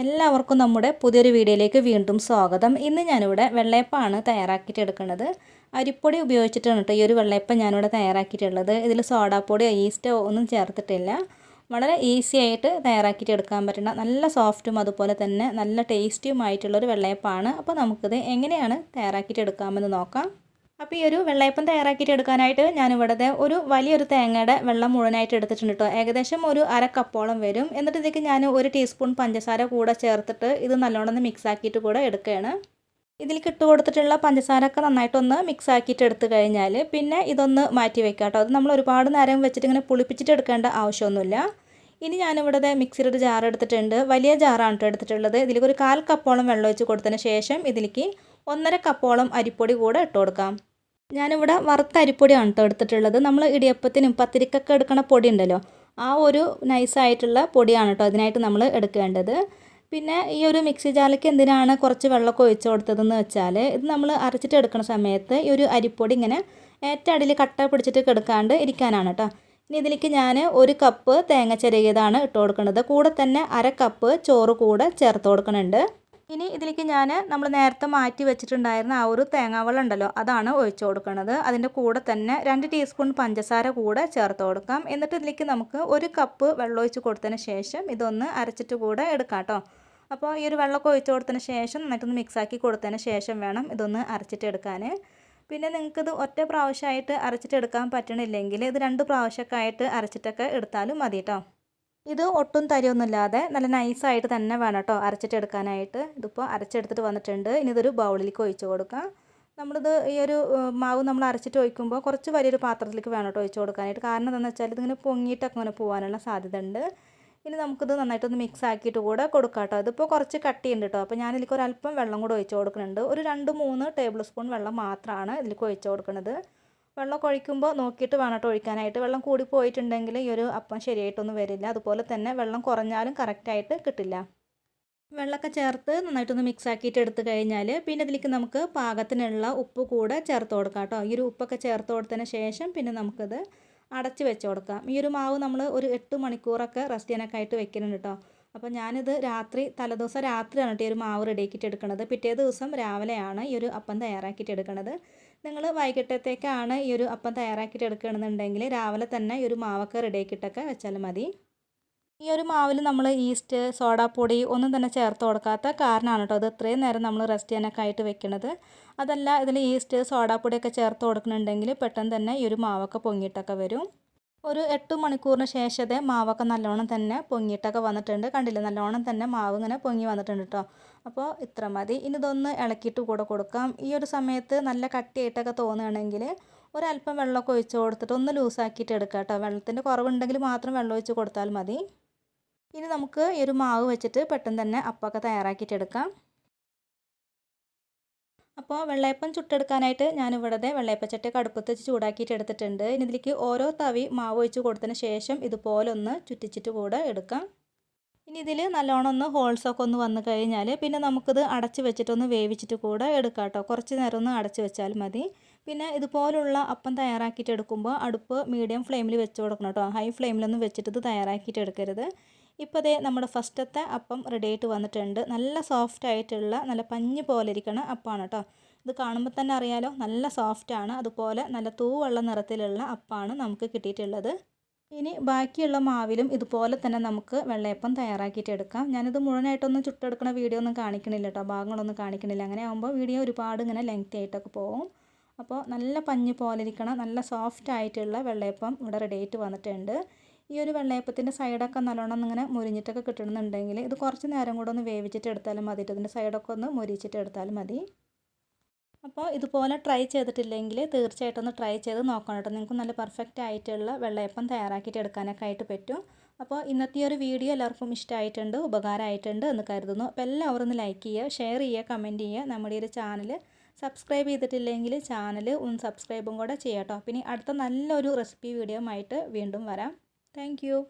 എല്ലാവർക്കും നമ്മുടെ പുതിയൊരു വീഡിയോയിലേക്ക് വീണ്ടും സ്വാഗതം. ഇന്ന് ഞാനിവിടെ വെള്ളയപ്പമാണ് തയ്യാറാക്കിയിട്ട് എടുക്കുന്നത് അരിപ്പൊടി ഉപയോഗിച്ചിട്ടാണ് കേട്ടോ ഈ ഒരു വെള്ളയപ്പം ഞാനിവിടെ തയ്യാറാക്കിയിട്ടുള്ളത്. ഇതിൽ സോഡാപ്പൊടിയോ ഈസ്റ്റോ ഒന്നും ചേർത്തിട്ടില്ല. വളരെ ഈസി ആയിട്ട് തയ്യാറാക്കിയിട്ട് എടുക്കാൻ പറ്റുന്ന നല്ല സോഫ്റ്റും അതുപോലെ തന്നെ നല്ല ടേസ്റ്റിയുമായിട്ടുള്ളൊരു വെള്ളയപ്പമാണ്. അപ്പോൾ നമുക്കിത് എങ്ങനെയാണ് തയ്യാറാക്കിയിട്ട് എടുക്കാമെന്ന് നോക്കാം. അപ്പോൾ ഈ ഒരു വെള്ളയപ്പം തയ്യാറാക്കിയിട്ട് എടുക്കാനായിട്ട് ഞാനിവിടുത്തെ ഒരു വലിയൊരു തേങ്ങയുടെ വെള്ളം മുഴുവനായിട്ട് എടുത്തിട്ടുണ്ട് കേട്ടോ ഏകദേശം ഒരു അര കപ്പോളം വരും. എന്നിട്ട് ഇതിലേക്ക് ഞാൻ ഒരു ടീസ്പൂൺ പഞ്ചസാര കൂടെ ചേർത്തിട്ട് ഇത് നല്ലോണം മിക്സ് ആക്കിയിട്ട് കൂടെ എടുക്കുകയാണ്. ഇതിലേക്ക് ഇട്ട് കൊടുത്തിട്ടുള്ള പഞ്ചസാര ഒക്കെ നന്നായിട്ടൊന്ന് മിക്സ് ആക്കിയിട്ട് എടുത്തു കഴിഞ്ഞാൽ പിന്നെ ഇതൊന്ന് മാറ്റി വെക്കാം കേട്ടോ അത് നമ്മൾ ഒരുപാട് നേരം വെച്ചിട്ട് ഇങ്ങനെ പുളിപ്പിച്ചിട്ട് എടുക്കേണ്ട ആവശ്യമൊന്നുമില്ല. ഇനി ഞാനിവിടെ മിക്സിയുടെ ജാർ എടുത്തിട്ടുണ്ട്. വലിയ ജാറാണ് കേട്ടോ എടുത്തിട്ടുള്ളത്. ഇതിലേക്ക് ഒരു കാൽ കപ്പോളം വെള്ളം ഒഴിച്ച് കൊടുത്തതിന് ശേഷം ഇതിലേക്ക് ഒന്നര കപ്പോളം അരിപ്പൊടി കൂടെ ഇട്ട് കൊടുക്കാം. ഞാനിവിടെ വറുത്ത അരിപ്പൊടിയാണ് കേട്ടോ എടുത്തിട്ടുള്ളത്. നമ്മൾ ഇടിയപ്പത്തിനും പത്തിരിക്കൊക്കെ എടുക്കുന്ന പൊടി ഉണ്ടല്ലോ ആ ഒരു നൈസായിട്ടുള്ള പൊടിയാണ് കേട്ടോ അതിനായിട്ട് നമ്മൾ എടുക്കേണ്ടത്. പിന്നെ ഈ ഒരു മിക്സി ജാറിലേക്ക് എന്തിനാണ് കുറച്ച് വെള്ളമൊക്കെ ഒഴിച്ച് കൊടുത്തതെന്ന് വെച്ചാൽ ഇത് നമ്മൾ അരച്ചിട്ട് എടുക്കുന്ന സമയത്ത് ഈ ഒരു അരിപ്പൊടി ഇങ്ങനെ ഏറ്റവും അടിയിൽ കട്ട പിടിച്ചിട്ട് കിടക്കാണ്ട് ഇരിക്കാനാണ് കേട്ടോ ഇനി ഇതിലേക്ക് ഞാൻ ഒരു കപ്പ് തേങ്ങ ചിരകിയതാണ് ഇട്ട് കൊടുക്കുന്നത് കൂടെ തന്നെ അര കപ്പ് ചോറ് കൂടെ ചേർത്ത് കൊടുക്കുന്നുണ്ട് ഇനി ഇതിലേക്ക് ഞാൻ നമ്മൾ നേരത്തെ മാറ്റി വെച്ചിട്ടുണ്ടായിരുന്ന ആ ഒരു തേങ്ങാവെള്ളം ഉണ്ടല്ലോ അതാണ് ഒഴിച്ചു കൊടുക്കുന്നത് അതിന്റെ കൂടെ തന്നെ രണ്ട് ടീസ്പൂൺ പഞ്ചസാര കൂടെ ചേർത്ത് കൊടുക്കാം. എന്നിട്ട് ഇതിലേക്ക് നമുക്ക് ഒരു കപ്പ് വെള്ളം ഒഴിച്ച് കൊടുത്തതിന് ശേഷം ഇതൊന്ന് അരച്ചിട്ട് കൂടെ എടുക്കാം കേട്ടോ അപ്പോൾ ഈ ഒരു വെള്ളമൊക്കെ ഒഴിച്ച് കൊടുത്തതിന് ശേഷം നന്നായിട്ടൊന്ന് മിക്സാക്കി കൊടുത്തതിന് ശേഷം വേണം ഇതൊന്ന് അരച്ചിട്ട് എടുക്കാൻ പിന്നെ നിങ്ങൾക്കിത് ഒറ്റ പ്രാവശ്യമായിട്ട് അരച്ചിട്ട് എടുക്കാൻ പറ്റണില്ലെങ്കിൽ ഇത് രണ്ട് പ്രാവശ്യമൊക്കെ ആയിട്ട് അരച്ചിട്ടൊക്കെ എടുത്താലും മതി കേട്ടോ ഇത് ഒട്ടും തരിയൊന്നുമില്ലാതെ നല്ല നൈസായിട്ട് തന്നെ വേണം കേട്ടോ അരച്ചിട്ടെടുക്കാനായിട്ട്. ഇതിപ്പോൾ അരച്ചെടുത്തിട്ട് വന്നിട്ടുണ്ട്. ഇനി ഇതൊരു ബൗളിലേക്ക് ഒഴിച്ചു കൊടുക്കാം. നമ്മളിത് ഈ ഒരു മാവ് നമ്മൾ അരച്ചിട്ട് ഒഴിക്കുമ്പോൾ കുറച്ച് വലിയൊരു പാത്രത്തിലേക്ക് വേണം കേട്ടോ ഒഴിച്ചു കൊടുക്കാനായിട്ട്. കാരണം എന്താണെന്ന് വെച്ചാൽ ഇതിങ്ങനെ പൊങ്ങിയിട്ടൊക്കെ അങ്ങനെ പോകാനുള്ള സാധ്യത ഉണ്ട് ഇനി നമുക്കിത് നന്നായിട്ടൊന്ന് മിക്സ് ആക്കിയിട്ട് കൂടെ കൊടുക്കാം കേട്ടോ ഇതിപ്പോൾ കുറച്ച് കട്ടിയുണ്ട് കേട്ടോ അപ്പോൾ ഞാനിതിലേക്ക് ഒരല്പം വെള്ളം കൂടെ ഒഴിച്ചു കൊടുക്കുന്നുണ്ട്. ഒരു രണ്ട് മൂന്ന് ടേബിൾ സ്പൂൺ വെള്ളം മാത്രമാണ് ഇതിലേക്ക് ഒഴിച്ചു കൊടുക്കുന്നത് വെള്ളം ഒഴിക്കുമ്പോൾ നോക്കിയിട്ട് വേണം കേട്ടോ ഒഴിക്കാനായിട്ട്. വെള്ളം കൂടി പോയിട്ടുണ്ടെങ്കിൽ ഈ ഒരു അപ്പം ശരിയായിട്ടൊന്നും വരില്ല. അതുപോലെ തന്നെ വെള്ളം കുറഞ്ഞാലും കറക്റ്റായിട്ട് കിട്ടില്ല. വെള്ളമൊക്കെ ചേർത്ത് നന്നായിട്ടൊന്ന് മിക്സ് ആക്കിയിട്ട് എടുത്തു കഴിഞ്ഞാൽ പിന്നെ ഇതിലേക്ക് നമുക്ക് പാകത്തിനുള്ള ഉപ്പ് കൂടെ ചേർത്ത് കൊടുക്കാം കേട്ടോ. ഈ ഒരു ഉപ്പൊക്കെ ചേർത്ത് കൊടുത്തതിന് ശേഷം പിന്നെ നമുക്കത് അടച്ച് വെച്ച് കൊടുക്കാം. ഈ ഒരു മാവ് നമ്മൾ ഒരു എട്ട് മണിക്കൂറൊക്കെ റെസ്റ്റ് ചെയ്യാനൊക്കെ ആയിട്ട് വെക്കുന്നുണ്ട് കേട്ടോ. അപ്പോൾ ഞാനിത് രാത്രി തലേദിവസം രാത്രിയാണ് കേട്ടോ ഈ ഒരു മാവ് റെഡിയാക്കിയിട്ട് എടുക്കുന്നത് പിറ്റേ ദിവസം രാവിലെയാണ് ഈ ഒരു അപ്പം തയ്യാറാക്കിയിട്ട് എടുക്കുന്നത് നിങ്ങൾ വൈകിട്ടത്തേക്കാണ് ഈ ഒരു അപ്പം തയ്യാറാക്കിയിട്ട് എടുക്കുകയാണെന്നുണ്ടെങ്കിൽ രാവിലെ തന്നെ ഈ ഒരു മാവൊക്കെ റെഡിയാക്കിയിട്ടൊക്കെ വെച്ചാൽ മതി. ഈ ഒരു മാവിൽ നമ്മൾ ഈസ്റ്റ് സോഡാപ്പൊടി ഒന്നും തന്നെ ചേർത്ത് കൊടുക്കാത്ത കാരണമാണ് കേട്ടോ. അത് ഇത്രയും നേരം നമ്മൾ റെസ്റ്റ് ചെയ്യാനൊക്കെ ആയിട്ട് വെക്കുന്നത് അതല്ല ഇതിൽ ഈസ്റ്റ് സോഡാപ്പൊടിയൊക്കെ ചേർത്ത് കൊടുക്കുന്നുണ്ടെങ്കിൽ പെട്ടെന്ന് തന്നെ ഈ ഒരു മാവൊക്കെ പൊങ്ങിയിട്ടൊക്കെ വരും. ഒരു എട്ട് മണിക്കൂറിന് ശേഷത്തെ മാവൊക്കെ നല്ലോണം തന്നെ പൊങ്ങിയിട്ടൊക്കെ വന്നിട്ടുണ്ട്. കണ്ടില്ല? നല്ലോണം തന്നെ മാവ് ഇങ്ങനെ പൊങ്ങി വന്നിട്ടുണ്ട് കേട്ടോ അപ്പോൾ ഇത്ര മതി. ഇനി ഇതൊന്ന് ഇളക്കിയിട്ട് കൂടെ കൊടുക്കാം. ഈ ഒരു സമയത്ത് നല്ല കട്ടിയായിട്ടൊക്കെ തോന്നുകയാണെങ്കിൽ ഒരല്പം വെള്ളമൊക്കെ ഒഴിച്ച് കൊടുത്തിട്ട് ഒന്ന് ലൂസാക്കിയിട്ട് എടുക്കാം കേട്ടോ വെള്ളത്തിന്റെ കുറവുണ്ടെങ്കിൽ മാത്രം വെള്ളം ഒഴിച്ച് കൊടുത്താൽ മതി. ഇനി നമുക്ക് ഈ ഒരു മാവ് വെച്ചിട്ട് പെട്ടെന്ന് തന്നെ അപ്പമൊക്കെ തയ്യാറാക്കിയിട്ട് എടുക്കാം. അപ്പോൾ വെള്ളയപ്പം ചുട്ടെടുക്കാനായിട്ട് ഞാനിവിടെ വെള്ളയപ്പച്ചട്ടി അടുപ്പത്ത് വെച്ച് ചൂടാക്കിയിട്ട് എടുത്തിട്ടുണ്ട്. ഇനി ഇതിലേക്ക് ഓരോ തവി മാവ് ഒഴിച്ച് കൊടുത്തതിന് ശേഷം ഇതുപോലെ ഒന്ന് ചുറ്റിച്ചിട്ട് കൂടെ എടുക്കാം. ഇനി ഇതിൽ നല്ലോണം ഒന്ന് ഹോൾസൊക്കെ ഒന്ന് വന്നു കഴിഞ്ഞാൽ പിന്നെ നമുക്കിത് അടച്ച് വെച്ചിട്ടൊന്ന് വേവിച്ചിട്ട് കൂടെ എടുക്കാം കേട്ടോ. കുറച്ച് നേരം ഒന്ന് അടച്ച് വെച്ചാൽ മതി. പിന്നെ ഇതുപോലുള്ള അപ്പം തയ്യാറാക്കിയിട്ട് എടുക്കുമ്പോൾ അടുപ്പ് മീഡിയം ഫ്ലെയിമിൽ വെച്ച് കൊടുക്കണം കേട്ടോ. ഹൈ ഫ്ലെയിമിലൊന്നും വെച്ചിട്ട് ഇത് തയ്യാറാക്കിയിട്ട് എടുക്കരുത്. ഇപ്പോൾ അതേ നമ്മുടെ ഫസ്റ്റത്തെ അപ്പം റെഡി ആയിട്ട് വന്നിട്ടുണ്ട്. നല്ല സോഫ്റ്റ് ആയിട്ടുള്ള നല്ല പഞ്ഞ് പോലെ ഇരിക്കണ അപ്പമാണ് കേട്ടോ ഇത് കാണുമ്പോൾ തന്നെ അറിയാലോ നല്ല സോഫ്റ്റാണ്. അതുപോലെ നല്ല തൂവെള്ള നിറത്തിലുള്ള അപ്പാണ് നമുക്ക് കിട്ടിയിട്ടുള്ളത്. ഇനി ബാക്കിയുള്ള മാവിലും ഇതുപോലെ തന്നെ നമുക്ക് വെള്ളയപ്പം തയ്യാറാക്കിയിട്ട് എടുക്കാം. ഞാനിത് മുഴുവനായിട്ടൊന്നും ചുട്ടെടുക്കുന്ന വീഡിയോ ഒന്നും കാണിക്കണില്ല കേട്ടോ ഭാഗങ്ങളൊന്നും കാണിക്കണില്ല. അങ്ങനെ ആകുമ്പോൾ വീഡിയോ ഒരുപാട് ഇങ്ങനെ ലെങ്ത്തി ആയിട്ടൊക്കെ പോകും അപ്പോൾ നല്ല പഞ്ഞ് പോലെ ഇരിക്കണം നല്ല സോഫ്റ്റ് ആയിട്ടുള്ള വെള്ളയപ്പം ഇവിടെ റെഡി ആയിട്ട് വന്നിട്ടുണ്ട്. ഈ ഒരു വെള്ളയപ്പത്തിന്റെ സൈഡൊക്കെ നല്ലോണം ഇങ്ങനെ മുരിഞ്ഞിട്ടൊക്കെ കിട്ടണമെന്നുണ്ടെങ്കിൽ ഇത് കുറച്ച് നേരം കൂടെ ഒന്ന് വേവിച്ചിട്ട് എടുത്താലും മതി. ഇതിന്റെ സൈഡൊക്കെ ഒന്ന് മുരിച്ചിട്ട് എടുത്താലും മതി. അപ്പോൾ ഇതുപോലെ ട്രൈ ചെയ്തിട്ടില്ലെങ്കിൽ തീർച്ചയായിട്ടും ഒന്ന് ട്രൈ ചെയ്ത് നോക്കണം കേട്ടോ. നിങ്ങൾക്ക് നല്ല പെർഫെക്റ്റ് ആയിട്ടുള്ള വെള്ളയപ്പം തയ്യാറാക്കിയിട്ട് എടുക്കാനൊക്കെ ആയിട്ട് പറ്റും. അപ്പോൾ ഇന്നത്തെ ഒരു വീഡിയോ എല്ലാവർക്കും ഇഷ്ടമായിട്ടുണ്ട് ഉപകാരമായിട്ടുണ്ട് എന്ന് കരുതുന്നു. അപ്പോൾ എല്ലാവരും ഒന്ന് ലൈക്ക് ചെയ്യുക ഷെയർ ചെയ്യുക കമന്റ് ചെയ്യുക. നമ്മുടെ ഒരു ചാനൽ സബ്സ്ക്രൈബ് ചെയ്തിട്ടില്ലെങ്കിൽ ചാനൽ ഒന്ന് സബ്സ്ക്രൈബും കൂടെ ചെയ്യാം കേട്ടോ. പിന്നെ അടുത്ത നല്ലൊരു റെസിപ്പി വീഡിയോ ആയിട്ട് വീണ്ടും വരാം. Thank you.